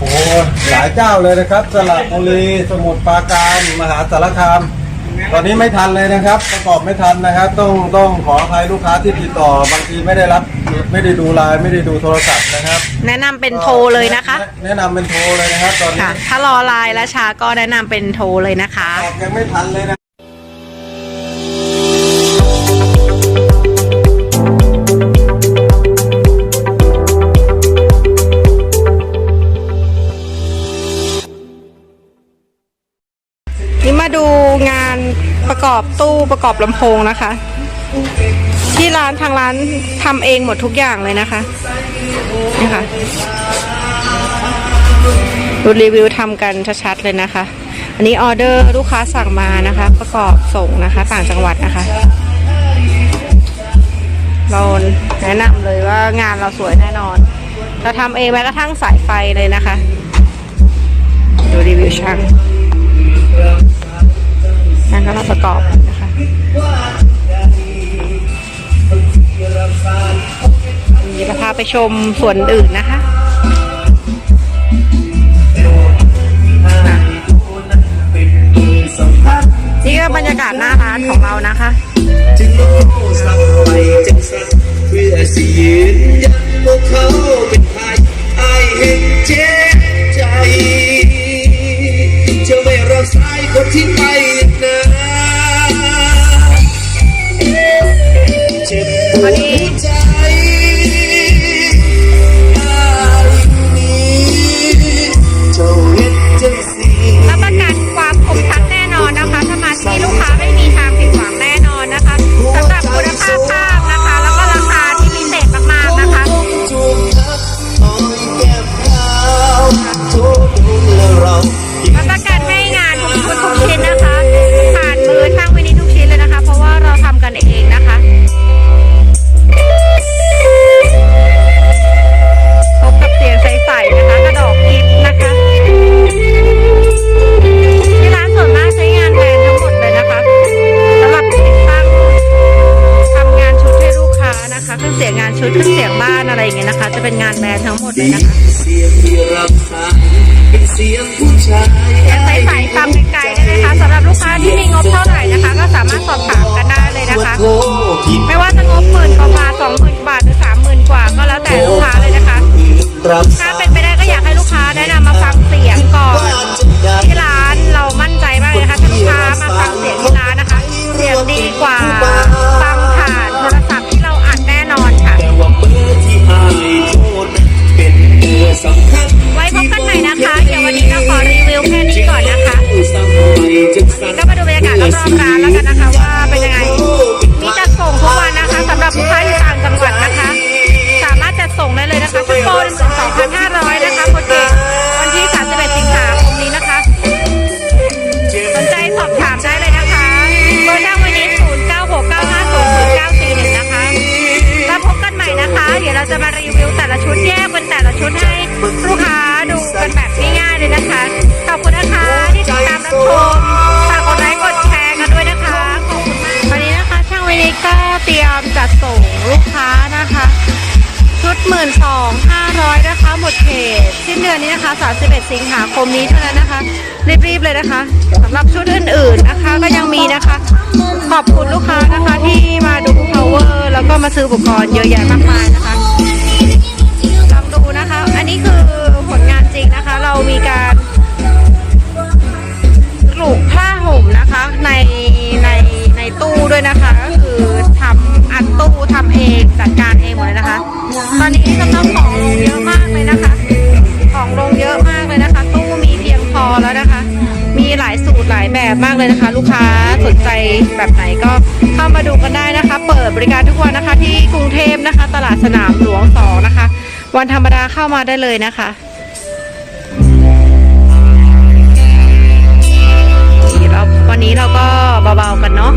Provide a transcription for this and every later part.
โอ้หลายเจ้าเลยนะครับ สระบุรีสมุทรปราการมหาสารคาม ตอนนี้ไม่ทันเลยนะครับ ประกอบไม่ทันนะครับ ต้องต้องขออภัยลูกค้าที่ติดต่อบางทีไม่ได้รับ ไม่ได้ดูไลน์ไม่ได้ดูโทรศัพท์นะครับแนะนำเป็นโทรเลยนะคะแแนะนำเป็นโทรเลยนะครับ ตอนนี้ค่ะ ถ้ารอไลน์และช้าก็แนะนำเป็นโทรเลยนะคะ ตอบยังไม่ทันเลยนะ อบตู้ประกอบลำโพงนะคะ ที่ร้านทางร้านทำเองหมดทุกอย่างเลยนะคะนี่ค่ะดูรีวิวทำกันชัดๆเลยนะคะ อันนี้ออเดอร์ลูกค้าสั่งมานะคะ ประกอบส่งนะคะ ต่างจังหวัดนะคะ เราแนะนำเลยว่างานเราสวยแน่นอน เราทำเองแม้กระทั่งสายไฟเลยนะคะ ดูรีวิวช่าง งานก็เราประกอบนะคะนี่จะพาไปชมส่วนอื่นนะคะนี่ก็บรรยากาศหน้าร้านของเรานะคะจึงสับไปจึงสักเพื่อสิยืนยันพวกเขาเป็นไทยไอายเห็นเจ็บใจ จะไม่รับสายคนที่ไป จ็ 22,500 นะคะ หมดเขตสิ้นเดือนนี้นะคะ 31 สิงหาคมนี้เท่านั้นนะคะ รีบๆเลยนะคะสำหรับชุดอื่นๆนะคะ ก็ยังมีนะคะ ขอบคุณลูกค้านะคะที่มาดู power แล้วก็มาซื้ออุปกรณ์เยอะแยะมากมายนะคะลองดูนะคะ อันนี้คือผลงานจริงนะคะ เรามีการปลูกผ้าห่มนะคะในในในตู้ด้วยนะคะ มากเลยนะคะ ลูกค้าสนใจแบบไหนก็เข้ามาดูกันได้นะคะ เปิดบริการทุกวันนะคะ ที่กรุงเทพนะคะ ตลาดสนามหลวงสองนะคะ วันธรรมดาเข้ามาได้เลยนะคะเราวันนี้เราก็เบาๆกันเนาะ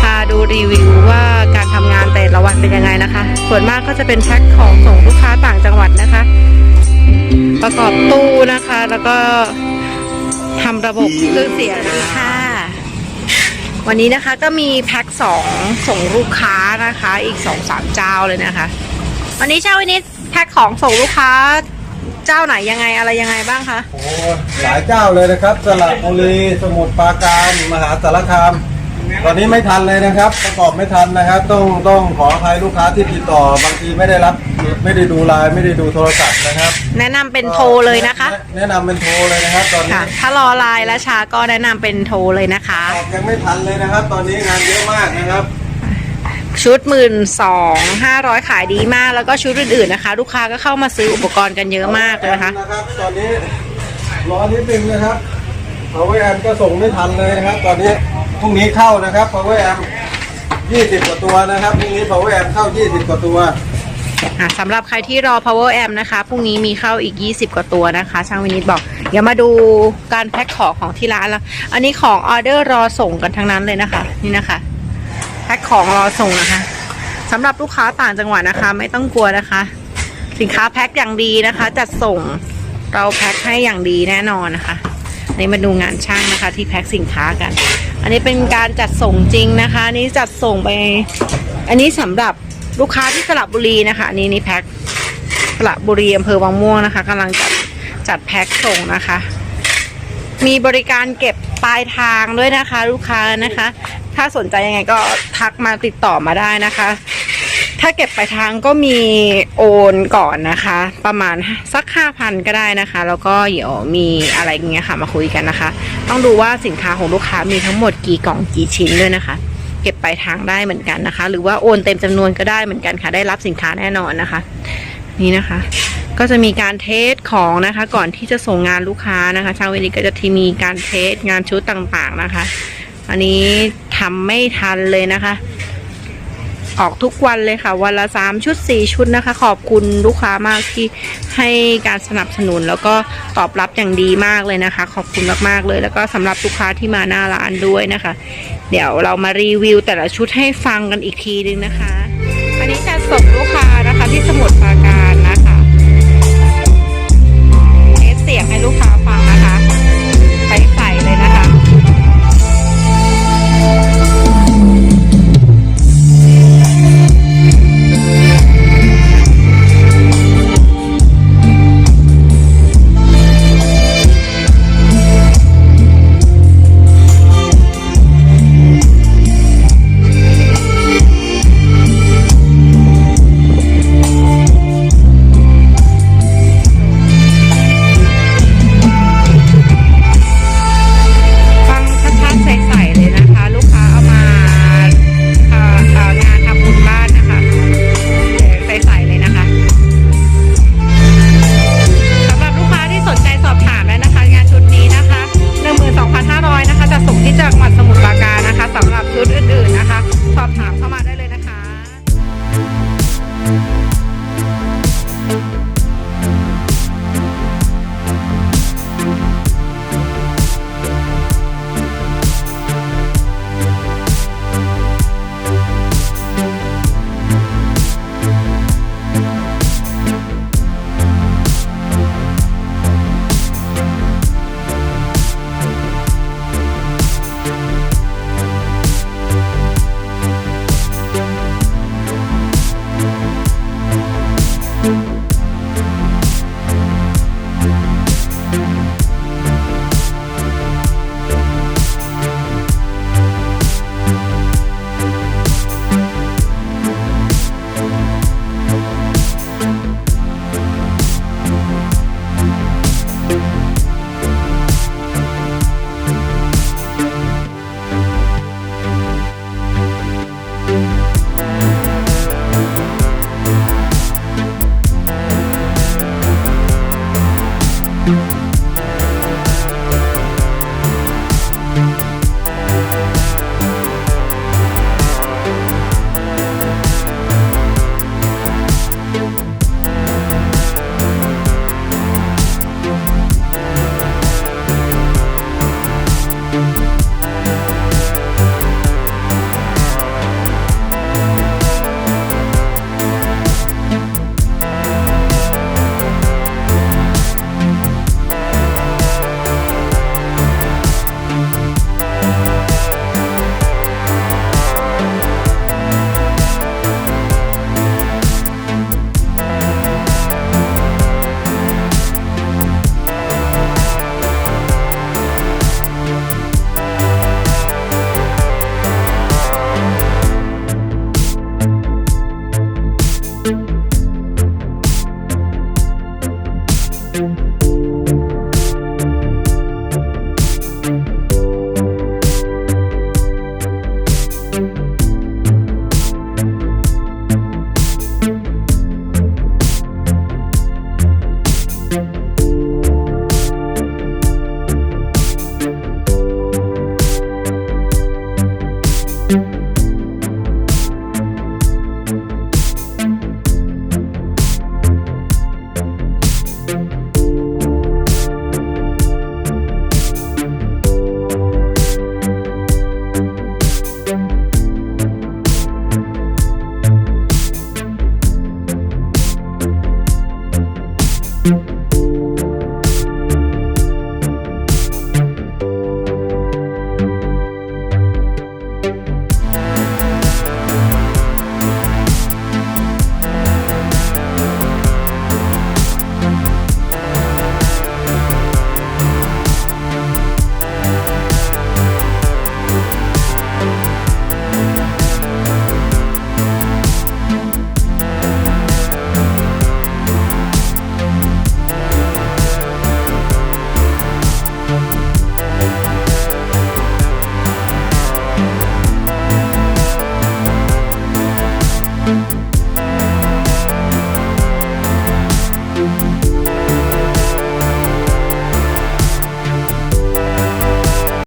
พาดูรีวิวว่าการทำงานแต่ละวันเป็นยังไงนะคะ ส่วนมากก็จะเป็นแพ็คของส่งลูกค้าต่างจังหวัดนะคะ ประกอบตู้นะคะแล้วก็ทำระบบเครื่องเสียงค่ะ วันนี้นะคะก็มีแพ็คสองส่งลูกค้านะคะ อีกสองสามเจ้าเลยนะคะ วันนี้เจ้าวินิดแพ็คของส่งลูกค้าเจ้าไหนยังไงอะไรยังไงบ้างคะ โอ้หลายเจ้าเลยนะครับ สระบุรี สมุทรปราการ มหาสารคาม ตอนนี้ไม่ทันเลยนะครับ ประกอบไม่ทันนะครับ ต้องต้องขออภัยลูกค้าที่ติดต่อบางทีไม่ได้รับ ไม่ได้ดูไลน์ไม่ได้ดูโทรศัพท์นะครับแนะนำเป็นโทรเลยนะคะแแนะนำเป็นโทรเลยนะครับ ตอนนี้ค่ะ ถ้ารอไลน์และช้าก็แนะนำเป็นโทรเลยนะคะ ออกยังไม่ทันเลยนะครับ ตอนนี้งานเยอะมากนะครับ ชุดหมื่นสองห้าร้อยขายดีมาก แล้วก็ชุดอื่นๆนะคะ ลูกค้าก็เข้ามาซื้ออุปกรณ์กันเยอะมากเลยนะคะนะครับตอนนี้รอนิดนึงนะครับ Power Amp ก็ส่งไม่ทันเลยนะครับ ตอนนี้ พรุ่งนี้เข้านะครับ Power Amp 20 กว่าตัวนะครับพรุ่งนี้ Power Amp เข้า 20 กว่าตัว อะสำหรับใครที่รอ power amp นะคะพรุ่งนี้มีเข้าอีก 20 กว่าตัวนะคะ ช่างวินิตบอก เดี๋ยวมาดูการแพ็คของของที่ร้านแล้ว อันนี้ของออเดอร์รอส่งกันทั้งนั้นเลยนะคะ นี่นะคะแพ็คของรอส่งนะคะสำหรับลูกค้าต่างจังหวัดนะคะ ไม่ต้องกลัวนะคะ สินค้าแพ็คอย่างดีนะคะ จัดส่งเราแพ็คให้อย่างดีแน่นอนนะคะนี่มาดูงานช่างนะคะ ที่แพ็คสินค้ากันอันนี้เป็นการจัดส่งจริงนะคะนนี้จัดส่งไป อันนี้สำหรับลูกค้าที่สระบุรีนะคะอันนี้นี่แพ็คสระบุรีอำเภอวังม่วงนะคะกำลังจัดจัดแพ็คส่งนะคะ มีบริการเก็บปลายทางด้วยนะคะ ลูกค้านะคะ ถ้าสนใจยังไงก็ทักมาติดต่อมาได้นะคะาเก็บปลายทางก็มีโอนก่อนนะคะ ประมาณสักห้าพันก็ได้นะคะ แล้วก็เดี๋ยวมีอะไรอย่างเงี้ยค่ะมาคุยกันนะคะ ต้องดูว่าสินค้าของลูกค้ามีทั้งหมดกี่กล่องกี่ชิ้นด้วยนะคะ เก็บปลายทางได้เหมือนกันนะคะ หรือว่าโอนเต็มจำนวนก็ได้เหมือนกันค่ะ ได้รับสินค้าแน่นอนนะคะ นี่นะคะ ก็จะมีการเทสของนะคะ ก่อนที่จะส่งงานลูกค้านะคะชาวเวนิก็จะทีมีการเทสงานชุดต่างๆนะคะ อันนี้ทำไม่ทันเลยนะคะ ออกทุกวันเลยค่ะ วันละสามชุดสี่ชุดนะคะ ขอบคุณลูกค้ามากที่ให้การสนับสนุนแล้วก็ตอบรับอย่างดีมากเลยนะคะ ขอบคุณมากๆเลย แล้วก็สำหรับลูกค้าที่มาหน้าร้านด้วยนะคะ เดี๋ยวเรามารีวิวแต่ละชุดให้ฟังกันอีกทีนึงนะคะ อันนี้จะส่งลูกค้านะคะที่สมุทรปราการนะคะเทสเสียงให้ลูกค้า ค